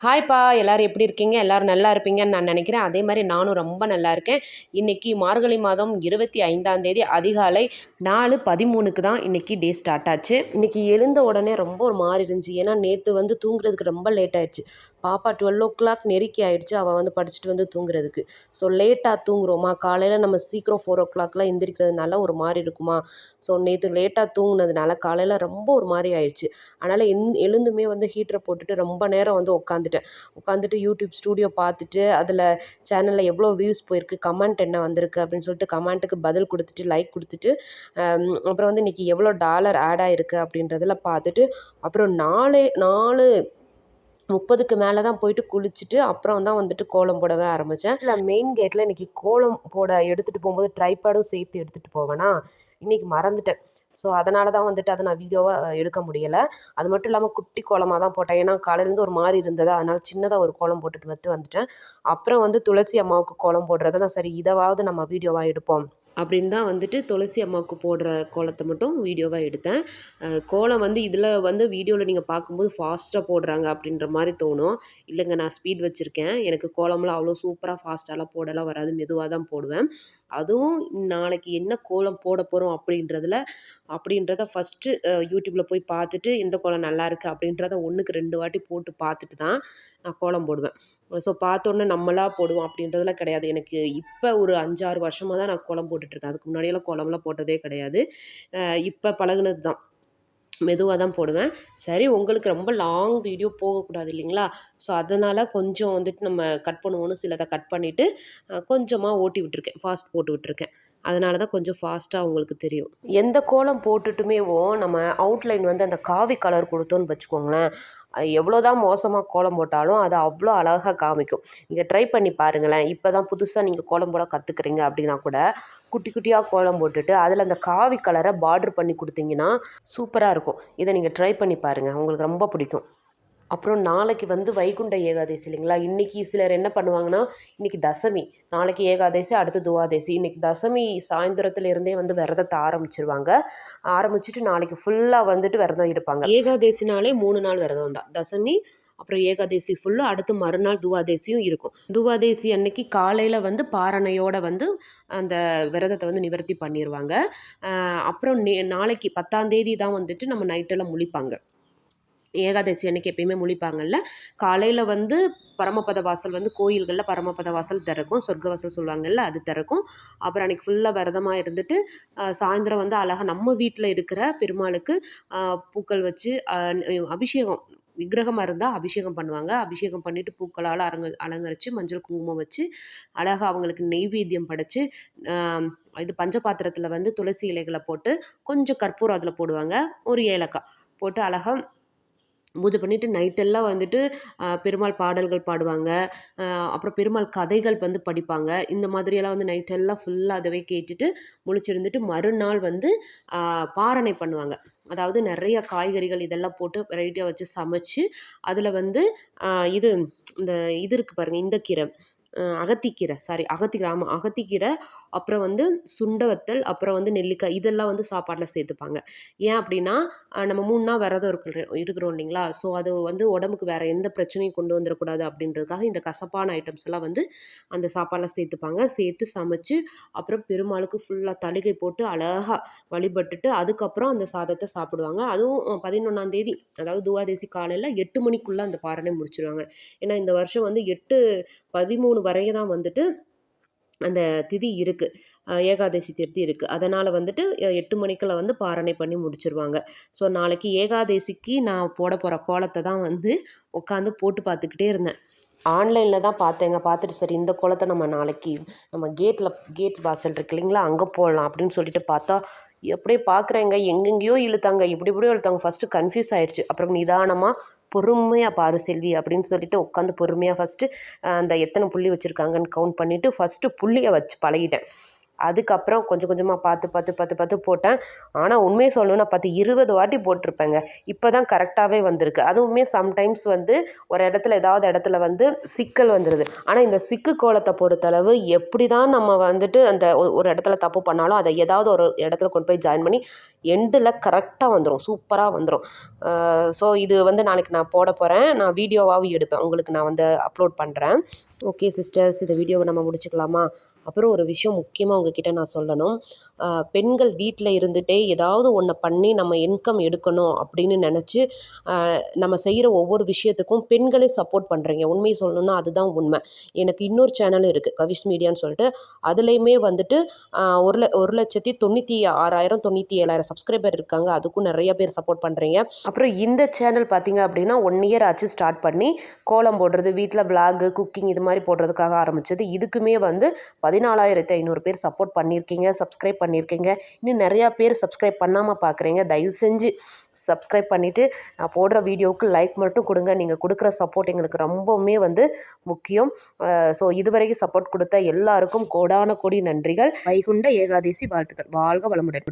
ஹாய்ப்பா எல்லோரும் எப்படி இருக்கீங்க? எல்லோரும் நல்லா இருப்பீங்கன்னு நான் நினைக்கிறேன். அதே மாதிரி நானும் ரொம்ப நல்லா இருக்கேன். இன்றைக்கி மார்கழி மாதம் இருபத்தி ஐந்தாம் தேதி அதிகாலை நாலு பதிமூணுக்கு தான் இன்னைக்கு டே ஸ்டார்ட் ஆச்சு. இன்றைக்கி எழுந்த உடனே ரொம்ப ஒரு மாதிரி இருந்துச்சு. ஏன்னா நேற்று வந்து தூங்குறதுக்கு ரொம்ப லேட் ஆயிடுச்சு. பாப்பா டுவெல் ஓ கிளாக் நெருக்கி ஆயிடுச்சு. அவள் வந்து படிச்சுட்டு வந்து தூங்குறதுக்கு. ஸோ லேட்டாக தூங்குறோமா? காலையில் நம்ம சீக்கிரம் ஃபோர் ஓ கிளாக்லாம் எந்திரிக்கிறதுனால ஒரு மாதிரி இருக்குமா? ஸோ நேற்று லேட்டாக தூங்குனதுனால காலையில் ரொம்ப ஒரு மாதிரி ஆயிடுச்சு. அதனால் எந் எழுந்துமே வந்து ஹீட்டரை போட்டுட்டு ரொம்ப நேரம் வந்து உட்காந்துட்டேன் உட்காந்துட்டு யூடியூப் ஸ்டூடியோ பார்த்துட்டு அதில் சேனலில் எவ்வளோ வியூஸ் போயிருக்கு கமெண்ட் என்ன வந்திருக்கு அப்படின்னு சொல்லிட்டு கமெண்ட்டுக்கு பதில் கொடுத்துட்டு லைக் கொடுத்துட்டு அப்புறம் வந்து இன்றைக்கி எவ்வளோ டாலர் ஆட் ஆகிருக்கு அப்படின்றதில் பார்த்துட்டு அப்புறம் நாலு நாலு முப்பதுக்கு மேலே தான் போயிட்டு குளிச்சுட்டு அப்புறம் தான் வந்துட்டு கோலம் போடவே ஆரம்பித்தேன். இல்லை மெயின் கேட்டில் இன்றைக்கி கோலம் போட எடுத்துகிட்டு போகும்போது ட்ரைபேடும் சேர்த்து எடுத்துகிட்டு போவேனா? இன்றைக்கி மறந்துட்டேன். ஸோ அதனால தான் வந்துட்டு அதை நான் வீடியோவாக எடுக்க முடியலை. அது மட்டும் இல்லாமல் குட்டி கோலமாக தான் போட்டேன். ஏன்னா காலையிலேருந்து ஒரு மாதிரி இருந்ததா. அதனால் சின்னதாக ஒரு கோலம் போட்டுட்டு வந்துட்டு வந்துட்டேன். அப்புறம் வந்து துளசி அம்மாவுக்கு கோலம் போடுறத தான் சரி இதாவது நம்ம வீடியோவாக எடுப்போம். அப்படின்னு தான் வந்துட்டு துளசி அம்மாவுக்கு போடுற கோலத்தை மட்டும் வீடியோவாக எடுத்தேன். கோலம் வந்து இதில் வந்து வீடியோவில் நீங்கள் பார்க்கும்போது ஃபாஸ்ட்டாக போடுறாங்க அப்படின்ற மாதிரி தோணும். இல்லைங்க நான் ஸ்பீட் வச்சுருக்கேன். எனக்கு கோலம்லாம் அவ்வளோ சூப்பராக ஃபாஸ்ட்டாலாம் போடலாம் வராது. மெதுவாக தான் போடுவேன். அதுவும் நாளைக்கு என்ன கோலம் போட போகிறோம் அப்படின்றதில் அப்படின்றத ஃபஸ்ட்டு யூடியூப்பில் போய் பார்த்துட்டு எந்த கோலம் நல்லா இருக்குது அப்படின்றத ஒன்றுக்கு ரெண்டு வாட்டி போட்டு பார்த்துட்டு தான் நான் கோலம் போடுவேன். ஸோ பார்த்தோன்னே நம்மளாக போடுவோம் அப்படின்றதுலாம் கிடையாது. எனக்கு இப்போ ஒரு அஞ்சாறு வருஷமாக தான் நான் கோலம் போடுவேன் போட்டுட்ருக்கேன் அதுக்கு முன்னாடியெல்லாம் குழம்புலாம் போட்டதே கிடையாது. இப்போ பழகுனது தான் மெதுவாக தான் போடுவேன். சரி உங்களுக்கு ரொம்ப லாங் வீடியோ போகக்கூடாது இல்லைங்களா? ஸோ அதனால் கொஞ்சம் வந்துட்டு நம்ம கட் பண்ணுவோன்னு சிலதை கட் பண்ணிவிட்டு கொஞ்சமாக ஓட்டி விட்டுருக்கேன். ஃபாஸ்ட் போட்டு விட்டுருக்கேன். அதனால தான் கொஞ்சம் ஃபாஸ்ட்டாக உங்களுக்கு தெரியும். எந்த கோலம் போட்டுட்டுமேவோ நம்ம அவுட்லைன் வந்து அந்த காவி கலர் கொடுத்தோன்னு வச்சுக்கோங்களேன் எவ்வளோ தான் மோசமாக கோலம் போட்டாலும் அது அவ்வளோ அழகாக காமிக்கும். நீங்கள் ட்ரை பண்ணி பாருங்களேன். இப்போ தான் புதுசாக நீங்கள் கோலம் போட கற்றுக்குறீங்க அப்படின்னா கூட குட்டி குட்டியாக கோலம் போட்டுட்டு அதில் அந்த காவி கலரை பார்டர் பண்ணி கொடுத்தீங்கன்னா சூப்பராக இருக்கும். இதை நீங்கள் ட்ரை பண்ணி பாருங்கள் உங்களுக்கு ரொம்ப பிடிக்கும். அப்புறம் நாளைக்கு வந்து வைகுண்ட ஏகாதசி இல்லைங்களா? இன்றைக்கி சிலர் என்ன பண்ணுவாங்கன்னா இன்றைக்கி தசமி நாளைக்கு ஏகாதசி அடுத்து துவாதசி. இன்றைக்கி தசமி சாயந்தரத்துல இருந்தே வந்து விரதத்தை ஆரம்பிச்சிருவாங்க. ஆரம்பிச்சுட்டு நாளைக்கு ஃபுல்லாக வந்துட்டு விரதம் இருப்பாங்க. ஏகாதசினாலே மூணு நாள் விரதம் தான். தசமி அப்புறம் ஏகாதசி ஃபுல்லாக அடுத்து மறுநாள் துவாதேசியும் இருக்கும். துவாதேசி அன்னைக்கு காலையில் வந்து பாரணையோட வந்து அந்த விரதத்தை வந்து நிவர்த்தி பண்ணிடுவாங்க அப்புறம் நே நாளைக்கு பத்தாம் தேதி தான் வந்துட்டு நம்ம நைட்டெல்லாம் முழிப்பாங்க. ஏகாதசி அன்னைக்கு எப்பயுமே முழிப்பாங்கல்ல? காலையில் வந்து பரமபத வாசல் வந்து கோயில்களில் பரமபத வாசல் திறக்கும். சொர்க்க வாசல் சொல்லுவாங்கல்ல அது திறக்கும். அப்புறம் அன்னைக்கு ஃபுல்லாக விரதமாக இருந்துட்டு சாயந்தரம் வந்து அழகாக நம்ம வீட்டில் இருக்கிற பெருமாளுக்கு பூக்கள் வச்சு அபிஷேகம் விக்கிரகமாக இருந்தால் அபிஷேகம் பண்ணுவாங்க. அபிஷேகம் பண்ணிவிட்டு பூக்களால் அரங்க அலங்கரித்து மஞ்சள் குங்குமம் வச்சு அழகாக அவங்களுக்கு நெய்வேத்தியம் படைச்சு இது பஞ்சபாத்திரத்தில் வந்து துளசி இலைகளை போட்டு கொஞ்சம் கற்பூரம் அதில் போடுவாங்க. ஒரு ஏலக்காய் போட்டு அழகாக பூஜை பண்ணிவிட்டு நைட்டெல்லாம் வந்துட்டு பெருமாள் பாடல்கள் பாடுவாங்க. அப்புறம் பெருமாள் கதைகள் வந்து படிப்பாங்க. இந்த மாதிரியெல்லாம் வந்து நைட்டெல்லாம் ஃபுல்லாக அதவே கேட்டுட்டு முழிச்சிருந்துட்டு மறுநாள் வந்து பாரணை பண்ணுவாங்க. அதாவது நிறைய காய்கறிகள் இதெல்லாம் போட்டு வெரைட்டியாக வச்சு சமைச்சு அதில் வந்து இது இந்த இது இருக்குது பாருங்கள் இந்த கீரை. அகத்திக்கீரை சாரி அகத்திக்கீரை ஆமாம் அகத்திக்கீரை அப்புறம் வந்து சுண்ட வத்தல் அப்புறம் வந்து நெல்லிக்காய் இதெல்லாம் வந்து சாப்பாட்டில் சேர்த்துப்பாங்க. ஏன் அப்படின்னா நம்ம மூணு நாள் விரதம் இருக்கிற இருக்கிறோம் இல்லைங்களா? ஸோ அது வந்து உடம்புக்கு வேறு எந்த பிரச்சனையும் கொண்டு வந்துடக்கூடாது அப்படின்றதுக்காக இந்த கசப்பான ஐட்டம்ஸ் எல்லாம் வந்து அந்த சாப்பாடில் சேர்த்துப்பாங்க. சேர்த்து சமைச்சு அப்புறம் பெருமாளுக்கு ஃபுல்லாக தளிகை போட்டு அழகாக வழிபட்டுட்டு அதுக்கப்புறம் அந்த சாதத்தை சாப்பிடுவாங்க. அதுவும் பதினொன்றாம் தேதி அதாவது துவாதேசி காலையில் எட்டு மணிக்குள்ளே அந்த பாரணை முடிச்சிடுவாங்க ஏன்னா இந்த வருஷம் வந்து எட்டு பதிமூணு வரையும் தான் வந்துட்டு அந்த திதி இருக்குது ஏகாதசி திதி இருக்குது அதனால் வந்துட்டு எட்டு மணிக்குள்ள வந்து பாரணை பண்ணி முடிச்சிருவாங்க. ஸோ நாளைக்கு ஏகாதசிக்கு நான் போட போகிற கோலத்தை தான் வந்து உட்காந்து போட்டு பார்த்துக்கிட்டே இருந்தேன். ஆன்லைனில் தான் பார்த்தேங்க பார்த்துட்டு சரி இந்த கோலத்தை நம்ம நாளைக்கு நம்ம கேட்டில் கேட் வாசல் இருக்கு இல்லைங்களா அங்கே போடலாம் அப்படின்னு சொல்லிட்டு பார்த்தா எப்படியே பார்க்குறேங்க எங்கெங்கேயோ இழுத்தாங்க. இப்படி இப்படியோ இழுத்தாங்க. ஃபஸ்ட்டு கன்ஃபியூஸ் ஆயிடுச்சு அப்புறம் நிதானமாக பொறுமையாக பாரு செல்வி அப்படின்னு சொல்லிட்டு உட்காந்து பொறுமையாக ஃபஸ்ட்டு அந்த எத்தனை புள்ளி வச்சுருக்காங்கன்னு கவுண்ட் பண்ணிவிட்டு ஃபஸ்ட்டு புள்ளியை வச்சு பழகிட்டேன். அதுக்கப்புறம் கொஞ்சம் கொஞ்சமாக பார்த்து பார்த்து பார்த்து பார்த்து போட்டேன். ஆனால் உண்மையை சொல்லணும்னா பார்த்து இருபது வாட்டி போட்டிருப்பேங்க. இப்போ தான் கரெக்டாகவே வந்திருக்கு. அதுவுமே சம்டைம்ஸ் வந்து ஒரு இடத்துல ஏதாவது இடத்துல வந்து சிக்கல் வந்துடுது ஆனால் இந்த சிக்கு கோலத்தை பொறுத்தளவு எப்படி தான் நம்ம வந்துட்டு அந்த ஒ- ஒரு இடத்துல தப்பு பண்ணாலும் அதை ஏதாவது ஒரு இடத்துல கொண்டு போய் ஜாயின் பண்ணி எண்டில் கரெக்டாக வந்துடும் சூப்பராக வந்துடும் ஸோ இது வந்து நாளைக்கு நான் போட போகிறேன் நான் வீடியோவாகவும் எடுப்பேன். உங்களுக்கு நான் வந்து அப்லோட் பண்ணுறேன் ஓகே சிஸ்டர்ஸ் இந்த வீடியோவை நம்ம முடிச்சுக்கலாமா? அப்புறம் ஒரு விஷயம் முக்கியமாக உங்ககிட்ட நான் சொல்லணும். பெண்கள் வீட்டில் இருந்துகிட்டே ஏதாவது ஒன்று பண்ணி நம்ம இன்கம் எடுக்கணும் அப்படின்னு நினச்சி நம்ம செய்கிற ஒவ்வொரு விஷயத்துக்கும் பெண்களே சப்போர்ட் பண்ணுறீங்க உண்மையை சொல்லணும்னா அதுதான் உண்மை. எனக்கு இன்னொரு சேனலும் இருக்குது கவிஷ் மீடியான்னு சொல்லிட்டு. அதுலேயுமே வந்துட்டு ஒரு ல ஒரு லட்சத்தி தொண்ணூற்றி ஆறாயிரம் தொண்ணூற்றி ஏழாயிரம் சப்ஸ்கிரைபர் இருக்காங்க. அதுக்கும் நிறைய பேர் சப்போர்ட் பண்ணுறீங்க அப்புறம் இந்த சேனல் பார்த்தீங்க அப்படின்னா ஒன் இயர் ஆச்சு ஸ்டார்ட் பண்ணி கோலம் போடுறது வீட்டில் விளாகு குக்கிங் இது மாதிரி போடுறதுக்காக ஆரம்பிச்சது. இதுக்குமே வந்து பதினாலாயிரத்தி ஐநூறு பேர் சப்போர்ட் பண்ணியிருக்கீங்க சப்ஸ்கிரைப் பண்ணியிருக்கீங்க. இன்னும் நிறையா பேர் சப்ஸ்கிரைப் பண்ணாமல் பார்க்குறீங்க. தயவு செஞ்சு சப்ஸ்கிரைப் பண்ணிவிட்டு நான் போடுற வீடியோவுக்கு லைக் மட்டும் கொடுங்க. நீங்கள் கொடுக்குற சப்போர்ட் எங்களுக்கு ரொம்பவுமே வந்து முக்கியம். ஸோ இதுவரைக்கும் சப்போர்ட் கொடுத்த எல்லாருக்கும் கோடான கோடி நன்றிகள். வைகுண்ட ஏகாதசி வாழ்த்துக்கள். வாழ்க வளமுடன்.